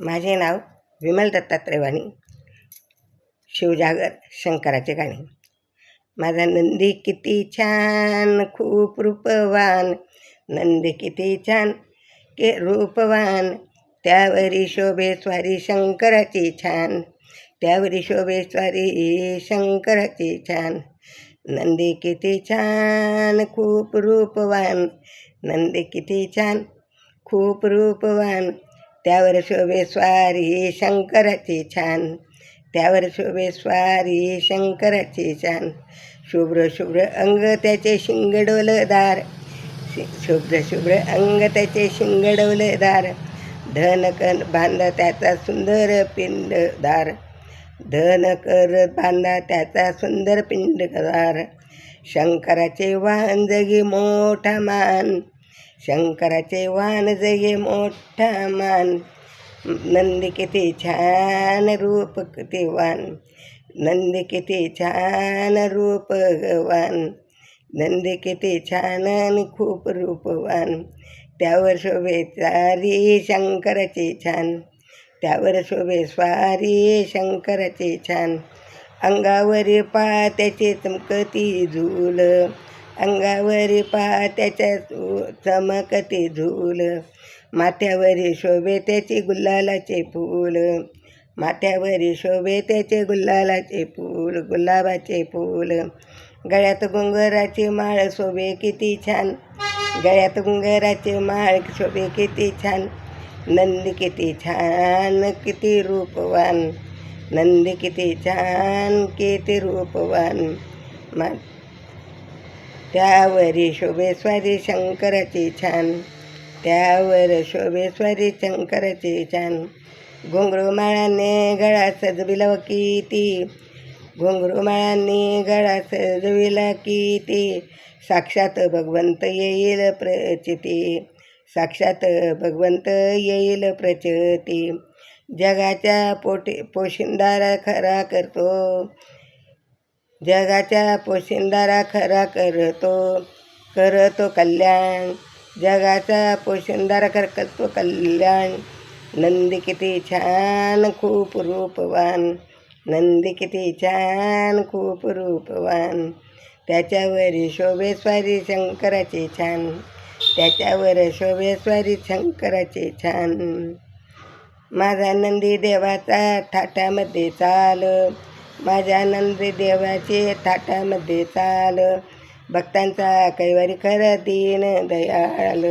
माझे नाव विमल दत्तात्रय वाणी शिवजागर शंकराचे गाणे. माझा नंदी किती छान खूप रूपवान. नंदी किती छान के रूपवान. त्यावरी शोभे स्वारी शंकराची छान. त्यावरी शोभे स्वारी शंकराची छान. नंदी किती छान खूप रूपवान. नंदी किती छान खूप रूपवान. त्यावर शोभे स्वारी शंकराची छान. त्यावर शोभे स्वारी शंकराची छान. शुभ्र शुभ्र अंग त्याचे शिंगडोलदार. शुभ्र शुभ्र अंग त्याचे शिंगडोलदार. धन कन बांधा त्याचा सुंदर पिंडदार. धन कर बांधा त्याचा सुंदर पिंडदार. शंकराचे वाहन जगी मोठा मान. शंकराचे वान जगे मोठा मान. नंदी किती छान रूप ते वान नंदी किती छान रूप गवान. नंदी किती छान आणि खूप रूपवान. त्यावर शोभे चारी शंकराचे छान. त्यावर शोभे स्वारी शंकराचे छान. अंगावर पात्याचे चमकती झूल. अंगावरी पहा त्याच्या चमकते झूल माथ्यावरी शोभे त्याचे गुलालाचे फूल. माथ्यावरी शोभे त्याचे गुलालाचे फूल गुलाबाचे फूल. गळ्यात गुंगराची माळ शोभे किती छान. गळ्यात गुंगराची माळ शोभे किती छान. नंदी किती छान किती रूपवान. नंदी किती छान किती रूपवान. मा त्यावरी शोभेश्वरी शंकराची छान. त्यावर शोभेश्वरी शंकराची छान. घुंगरू गळा सजविला किती. घुंगरू गळा सजविला किती. साक्षात भगवंत येईल प्रचिती. साक्षात भगवंत येईल प्रचिती. जगाच्या पोटी पोशिंदारा खरा करतो. जगाच्या पोशिंदारा खरा करतो करतो कल्याण. जगाचा पोशिंदारा खर करतो कल्याण. नंदी किती छान खूप रूपवान. नंदी किती छान खूप रूपवान. त्याच्यावर शोभेश्वरी शंकराचे छान. त्याच्यावर शोभेश्वरी शंकराचे छान. माझा नंदी देवाचा थाटामध्ये चाल. माझ्या नंदी देवाचे थाटामध्ये चाल. भक्तांचा कैवारी खरं दीन दयाल.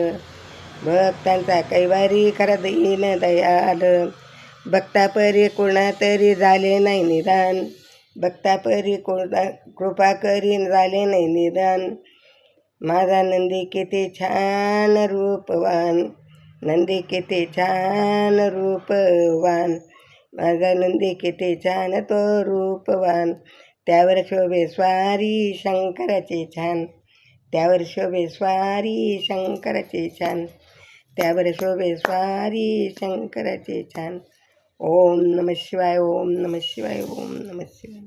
भक्तांचा कैवारी खरं दीन दयाल. भक्तापरी कोणातरी झाले नाही निदान. भक्तापरी कोणा कृपा करीन झाले नाही निदान. माझा नंदी किती छान रूपवान. नंदी किती छान रूपवान. माझा नंदी किती छान तो रूपवान त्यावर शोभे स्वारी शंकराचे छान. त्यावर शोभे स्वारी शंकराचे छान. त्यावर शोभे स्वारी शंकराचे छान. ओम नम शिवाय ओम नम शिवाय ओम नम शिवाय.